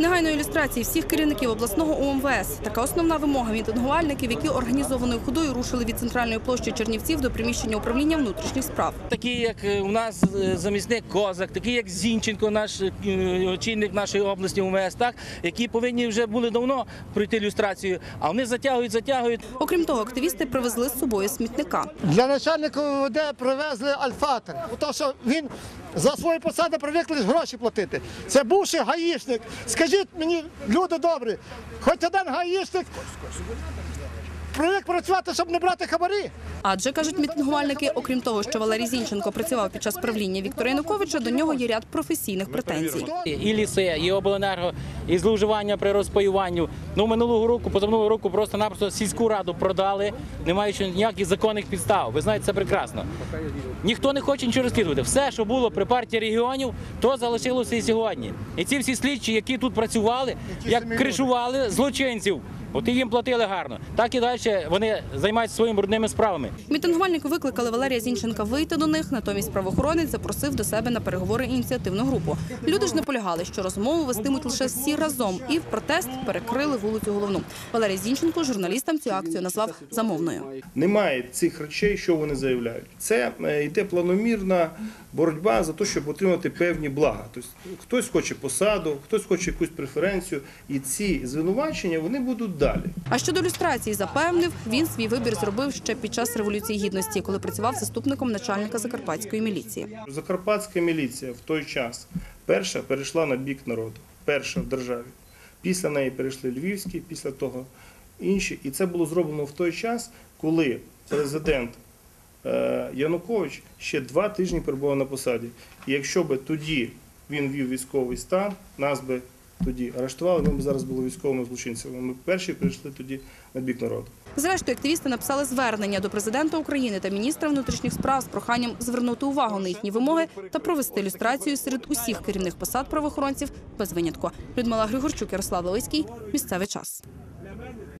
Негайної ілюстрації всіх керівників обласного УМВС. Така основна вимога мітингувальників, які організованою ходою рушили від центральної площі Чернівців до приміщення управління внутрішніх справ. Такі, як е, у нас е, замісник Козак, такі як Зінченко, наш е, очільник нашої області УМС, так які повинні вже були давно пройти люстрацію, а вони затягують, затягують. Окрім того, активісти привезли з собою смітника. Для начальника ОВД привезли альфатер, тому що він за свої посади привикли гроші платити. Це бувший гаїшник. Скажіть мені, люди добрі, хоч один гаїшник привик працювати, щоб не брати хабарі. Адже кажуть мітингувальники, окрім того, що Валерій Зінченко працював під час правління Віктора Януковича, до нього є ряд професійних претензій. і ліси, і обленерго, і зловживання при розпаюванню. Ну минулого року, позаминулого року просто-напросто сільську раду продали, не маючи ніяких законних підстав. Ви знаєте, це прекрасно. Ніхто не хоче нічого розслідувати. Все, що було при партії регіонів, то залишилося і сьогодні. І ці всі слідчі, які тут працювали, як кришували злочинців. От і їм платили гарно. Так і далі вони займаються своїми брудними справами. Мітингувальники викликали Валерія Зінченка вийти до них. Натомість правоохоронець запросив до себе на переговори ініціативну групу. Люди ж наполягали, що розмову вестимуть лише всі разом, і в протест перекрили вулицю головну. Валерій Зінченко журналістам цю акцію назвав замовною. Немає цих речей, що вони заявляють. Це е, йде планомірна боротьба за те, щоб отримати певні блага. Тобто хтось хоче посаду, хтось хоче якусь преференцію, і ці звинувачення вони будуть далі. А щодо люстрації, запевнив, він свій вибір зробив ще під час революції гідності, коли працював заступником начальника закарпатської міліції. Закарпатська міліція в той час перша перейшла на бік народу, перша в державі. Після неї перейшли львівські, після того інші. І це було зроблено в той час, коли президент Янукович ще два тижні перебував на посаді. І якщо би тоді він вів військовий стан, нас би тоді арештували, ми б зараз були військовими злочинцями. Ми перші прийшли тоді на бік народу. Зрештою, активісти написали звернення до президента України та міністра внутрішніх справ з проханням звернути увагу на їхні вимоги та провести ілюстрацію серед усіх керівних посад правоохоронців без винятку. Людмила Григорчук, Ярослав Левицький. Місцевий час.